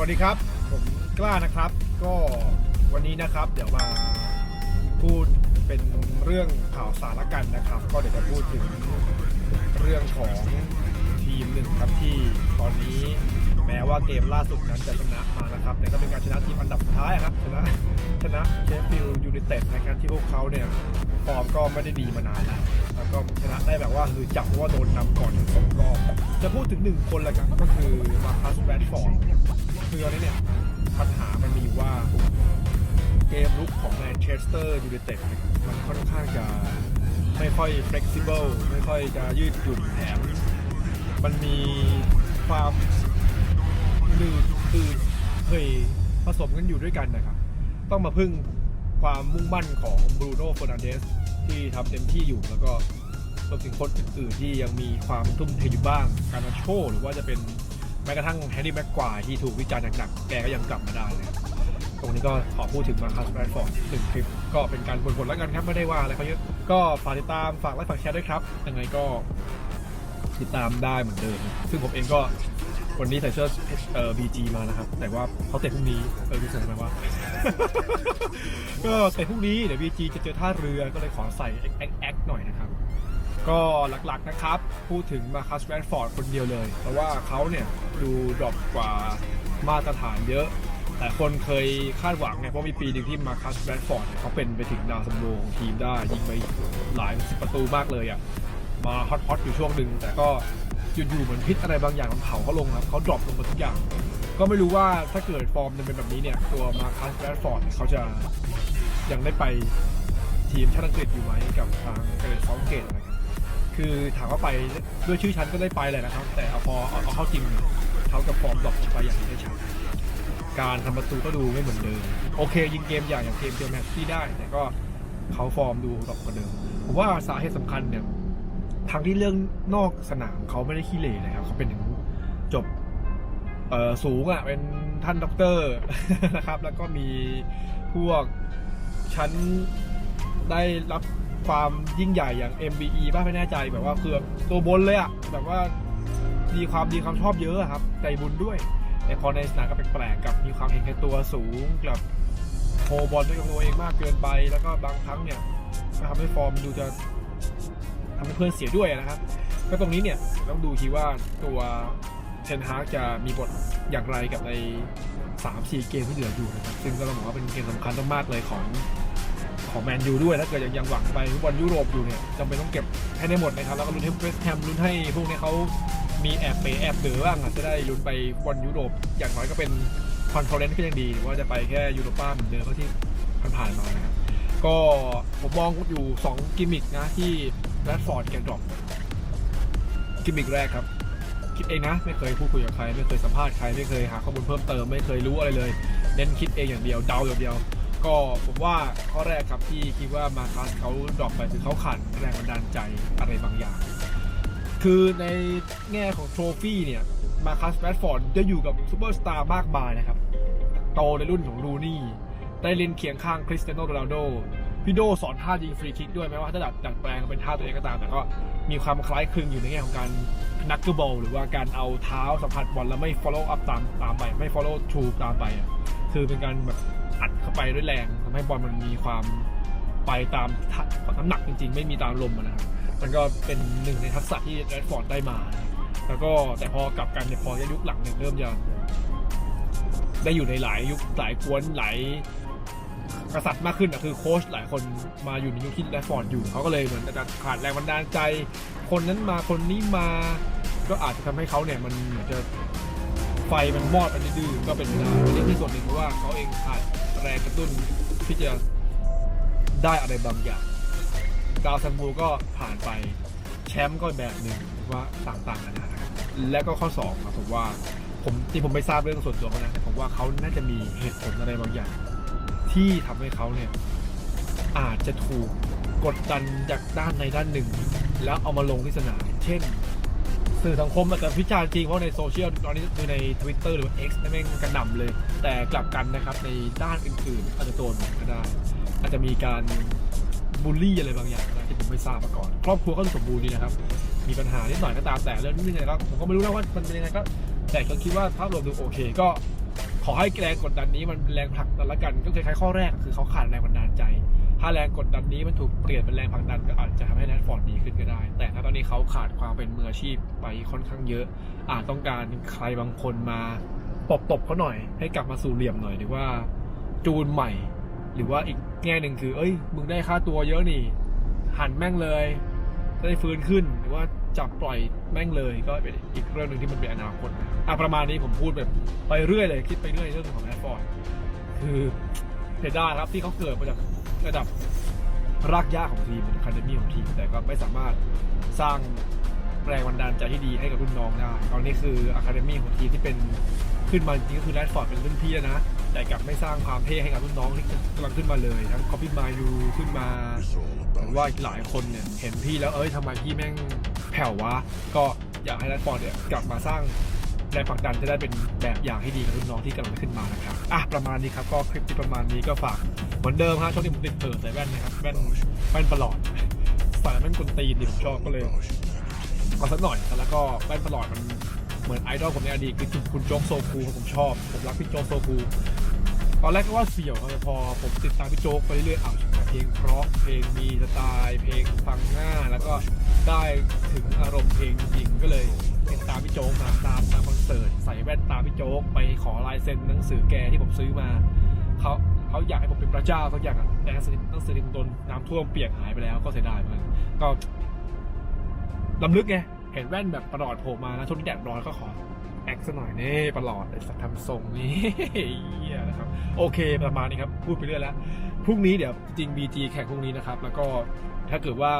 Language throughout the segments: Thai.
วัสดีครับ ผมกล้านะครับ ก็วันนี้นะครับ เดี๋ยวมาพูดเป็นเรื่องข่าวสารละกันนะครับ ก็เดี๋ยวจะพูดถึงเรื่องของทีมหนึ่งครับที่ตอนนี้แม้ว่าเกมล่าสุดนั้นจะชนะมานะครับแต่ก็เป็นการชนะทีมอันดับสุดท้ายครับชนะชนะเชฟฟิลด์ยูไนเต็ดนะครับที่พวกเขาเนี่ย ฟอร์มก็ไม่ได้ดีมานานแล้วแล้วก็ชนะได้แบบว่าคือจับเพราะว่าโดนนำก่อนถึงสองรอบ จะพูดถึงหนึ่งคนละกันก็คือมาคัสแรดฟอร์ดคืออนนี้เนี่ย ปัญหามันมีอยู่ว่า เกมลุกของแมนเชสเตอร์ยูไนเต็ดมันค่อนข้างจะไม่ค่อย flexible ไม่ค่อยจะยืดหยุ่นแถมมันมีความหนืดตืดเผยผสมกันอยู่ด้วยกันนะครับ ต้องมาพึ่ง ความมุ่งมั่นของบรูโน่เฟอร์นันเดสที่ทำเต็มที่อยู่แล้วก็รวมถึงคนอื่นๆที่ยังมีความทุ่มเทอยู่บ้าง การาโช หรือว่าจะเป็นแม้กระทั่งแฮร์รี่แม็กควายที่ถูกวิจารณ์หนักๆ แกก็ยังกลับมาได้เลยตรงนี้ก็ขอพูดถึงมาคัสแบรดฟอร์ดหนึ่งคลิป ก็เป็นการบ่นๆแล้วกันครับ ไม่ได้ว่าอะไรเขาเยอะ ก็ฝากติดตามฝากไลค์ฝากแชร์ด้วยครับ ยังไงก็ติดตามได้เหมือนเดิม ซึ่งผมเองก็ วันนี้ใส่เสื้อเอ่อ BG มานะครับ แต่ว่าเขาเตะพรุ่งนี้เออดูใส่ไหมว่าก็แต่พรุ่งนี้เดี๋ยว BG จะเจอท่าเรือก็เลยขอใส่แอคแอคหน่อยนะครับ ก็หลักๆนะครับ พูดถึงมาคัสแรดฟอร์ดคนเดียวเลย เพราะว่าเขาเนี่ยดูดรอปกว่ามาตรฐานเยอะ แต่คนเคยคาดหวังไงเพราะมีปีหนึ่งที่มาคัสแรดฟอร์ดเนี่ยเขาเป็นไปถึงดาวซัมโบของทีมได้ยิงไปหลายสิบประตูมากเลยอะมาฮอตๆอยู่ช่วงหนึ่งแต่ก็ อยู่ๆเหมือนพิษอะไรบางอย่างมันเผาเขาลงครับเขาดรอปลงมาทุกอย่าง ก็ไม่รู้ว่าถ้าเกิดฟอร์มมันเป็นแบบนี้เนี่ย ตัวมาคัสแรดฟอร์ดเขาจะยังได้ไปทีมชาติอังกฤษอยู่ไหมกับทางเกรดซองเกตนะครับคือถามว่าไปด้วยชื่อชั้นก็ได้ไปแหละนะครับ แต่เอาพอเอาเข้าจริงเนี่ยเขากับฟอร์มดรอปไปอย่างที่ได้ชัดการทำประตูก็ดูไม่เหมือนเดิม โอเค ยิงเกมอย่างอย่างเกมเดียวแมตช์ที่ได้ แต่ก็เขาฟอร์มดูดรอปกว่าเดิมผมว่าสาเหตุสำคัญเนี่ย ทางที่เรื่องนอกสนามเขาไม่ได้ขี้เหร่เลยครับเขาเป็นถึงจบเออสูงอะเป็นท่านด็อกเตอร์นะครับ แล้วก็มีพวกชั้นได้รับความยิ่งใหญ่อย่าง MBE บ้างไม่แน่ใจแบบว่าคือตัวบนเลยอะแบบว่าดีความดีความชอบเยอะครับ ใจบุญด้วย แต่พอในสนามก็แปลกๆกับมีความเห็นแก่ตัวสูงกับโฮบอลด้วยตัวเองมากเกินไป แล้วก็บางครั้งเนี่ยทำให้ฟอร์มดูจะ ทำให้เพื่อนเสียด้วยนะครับ ก็ตรงนี้เนี่ยต้องดูทีว่าตัวเทนฮากจะมีบทอย่างไรกับใน3-4 เกมที่เหลืออยู่นะครับ ซึ่งก็ต้องบอกว่าเป็นเกมสำคัญมากๆเลยของของแมนยูด้วยถ้าเกิดยังยังหวังไปฟุตบอลยุโรปอยู่เนี่ยจำเป็นต้องเก็บให้ได้หมดนะครับ แล้วก็ลุ้นให้เวสต์แฮมลุ้นให้พวกนี้เขามีแอบเปแอบเดือบ้างอาจจะได้ลุ้นไปฟุตบอลยุโรป อย่างน้อยก็เป็นคอนเฟอเรนซ์ก็ยังดีหรือว่าจะไปแค่ยูโรป้าเหมือนเดิมเท่าที่ผ่านๆมานะครับก็ผมมองอยู่ 2 กิมมิกนะที่ แรดฟอร์ดแกดรอปกิมมิกแรกครับ คิดเองนะ ไม่เคยพูดคุยกับใคร ไม่เคยสัมภาษณ์ใคร ไม่เคยหาข้อมูลเพิ่มเติม ไม่เคยรู้อะไรเลย เน้นคิดเองอย่างเดียว เดาอย่างเดียว ก็ผมว่าข้อแรกครับที่คิดว่ามาคัสเขาดรอปไปคือเขาขาดแรงบันดาลใจอะไรบางอย่าง คือในแง่ของโทรฟี่เนี่ย มาคัสแรดฟอร์ดจะอยู่กับซูเปอร์สตาร์มากมายนะครับ โตในรุ่นของรูนี่ ได้เล่นเคียงข้างคริสเตียโนโรนัลโด พี่โดสอนท่ายิงฟรีคิกด้วยแม้ว่าถ้าดัดดัดแปลงเป็นท่าตัวเองก็ตามแต่ก็มีความคล้ายคลึงอยู่ในแง่ของการนักเกอร์บอลหรือว่าการเอาเท้าสัมผัสบอลแล้วไม่ follow up ตามตามไปไม่ follow through ตามไปอะคือเป็นการแบบอัดเข้าไปด้วยแรงทำให้บอลมันมีความไปตามน้ำหนักจริง ๆ ไม่มีตามลมนะครับมันก็เป็นหนึ่งในทักษะที่แรดฟอร์ดได้มา แล้วก็แต่พอกลับกันเนี่ยพอยุคหลังเนี่ยเริ่มจะได้อยู่ในหลายยุคหลายกวนหลาย กษัตริย์มากขึ้นอะคือโค้ชหลายคนมาอยู่ในยุคที่แรดฟอร์ดอยู่เขาก็เลยเหมือนจะขาดแรงบันดาลใจ คนนั้นมาคนนี้มา ก็อาจจะทำให้เขาเนี่ยมันเหมือนจะไฟมันมอดไปดื้อก็เป็นไปได้เรื่องที่ส่วนหนึ่งเพราะว่าเขาเองขาดแรงกระตุ้นที่จะได้อะไรบางอย่างดาวซันบูก็ผ่านไปแชมป์ก็แบบหนึ่งว่าต่างๆกันานะและก็ข้อสองครับผมว่าผมที่ผมไม่ทราบเรื่องส่วนตัวเขานะแต่ผมว่าเขาน่าจะมีเหตุผลอะไรบางอย่าง ที่ทำให้เขาเนี่ยอาจจะถูกกดดันจากด้านในด้านหนึ่ง แล้วเอามาลงที่สนามเช่น สื่อสังคมอาจจะพิจารณ์จริงเพราะในโซเชียลตอนนี้คือใน Twitter หรือว่า X นั่นแม่งกระหน่ำเลย แต่กลับกันนะครับในด้านอื่นๆอาจจะโดนก็ได้ อาจจะมีการบูลลี่อะไรบางอย่างนะที่ผมไม่ทราบมาก่อน ครอบครัวก็สมบูรณ์ดีนะครับ มีปัญหานิดหน่อยก็ตามแต่เรื่องนี้ยังไงก็ผมก็ไม่รู้นะว่ามันเป็นยังไงก็แต่ก็คิดว่าภาพรวมดูโอเค ก็ อให้แรงกดดันนี้มันแรงผลักดันละกัน ก็คล้ายๆข้อแรกคือเขาขาดแรงบันดาลใจ ถ้าแรงกดดันนี้มันถูกเปลี่ยนเป็นแรงผลักดันก็อาจจะทำให้แรดฟอร์ดดีขึ้นก็ได้ แต่ถ้าตอนนี้เขาขาดความเป็นมืออาชีพไปค่อนข้างเยอะ อาจต้องการใครบางคนมาตบตบเขาหน่อย ให้กลับมาสู่เหลี่ยมหน่อยหรือว่าจูนใหม่ หรือว่าอีกแง่หนึ่งคือ เอ้ย มึงได้ค่าตัวเยอะนี่ หันแม่งเลยจะได้ฟื้นขึ้นหรือว่า จับปล่อยแม่งเลยก็เป็นอีกเรื่องหนึ่งที่มันเป็นอนาคตนะอะประมาณนี้ผมพูดแบบไปเรื่อยเลยคิดไปเรื่อยเรื่องของแรดฟอร์ดคือเสียดายครับที่เขาเกิดมาจากระดับรากหญ้าของทีมเป็นคาเดมี่ของทีม แต่ก็ไม่สามารถสร้างแรงบันดาลใจที่ดีให้กับรุ่นน้องได้ ตอนนี้คืออะคาเดมี่ของทีมที่เป็นขึ้นมาจริงก็คือแรดฟอร์ดเป็นรุ่นพี่แล้วนะ แต่กลับไม่สร้างความเท่ให้กับรุ่นน้องที่กำลังขึ้นมาเลย ทั้งคอปปี้มายูขึ้นมาหรือว่าหลายคนเนี่ยเห็นพี่แล้วเอ้ยทำไมพี่แม่งแผ่ววะก็อยากให้แรดฟอร์ดเนี่ยกลับมาสร้างแรงผลักดันจะได้เป็นแบบอย่างที่ดีกับรุ่นน้องที่กำลังขึ้นมานะครับอะประมาณนี้ครับก็คลิปที่ประมาณนี้ก็ฝากเหมือนเดิมฮะช่วงนี้ผมติดเปิดใส่แว่นนะครับแว่นแว่นประหลอดใส่แว่นกลตีนดิผมชอบก็เลยเอาสักหน่อยแล้วก็แว่นประหลอดมันเหมือนไอดอลผมในอดีตคือคุณโจ๊กโซคูผมชอบผมรักพี่โจ๊กโซคู ตอนแรกก็ว่าเสี่ยวครับพอผมติดตามพี่โจ๊กไปเรื่อยๆอะเพลงเพราะเพลงมีสไตล์เพลงฟังง่ายแล้วก็ได้ถึงอารมณ์เพลงจริงก็เลยติดตามพี่โจ๊กมาตามตามคอนเสิร์ตใส่แว่นตามพี่โจ๊กไปขอลายเซ็นหนังสือแกที่ผมซื้อมาเขาเขาอยากให้ผมเป็นพระเจ้าสักอย่างอะแต่หนังสือหนังสือที่ผมโดนน้ำท่วมเปียกหายไปแล้วก็เสียดายเหมือนกันก็ลำลึกไงเห็นแว่นแบบประหลอดโผล่มาแล้วช่วงนี้แดดร้อนก็ขอ แอคซะหน่อยนี่ประหลอดไอ้สัตว์ทำทรงนี่เหี้ยนะครับ โอเคประมาณนี้ครับ พูดไปเรื่อยแล้ว พรุ่งนี้เดี๋ยวจริง BG แข่งพรุ่งนี้นะครับ แล้วก็ถ้าเกิดว่า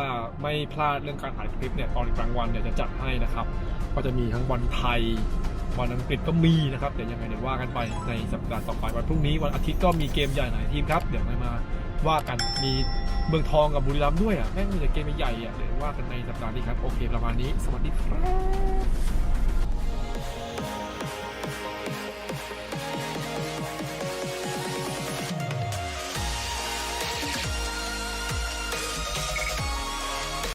ไม่พลาดเรื่องการถ่ายคลิปเนี่ย ตอนกลางวันเดี๋ยวจะจัดให้นะครับ ก็จะมีทั้งบอลไทยบอลอังกฤษก็มีนะครับ เดี๋ยวยังไงเดี๋ยวว่ากันไปในสัปดาห์ต่อไปวันพรุ่งนี้วันอาทิตย์ก็มีเกมใหญ่หลายทีมครับ เดี๋ยวมาว่ากันมีเมืองทองกับบุรีรัมย์ด้วยอะแม่งมีแต่เกมใหญ่ๆอะเดี๋ยวว่ากันในสัปดาห์นี้ครับ โอเคประมาณนี้ สวัสดีครับ Bye.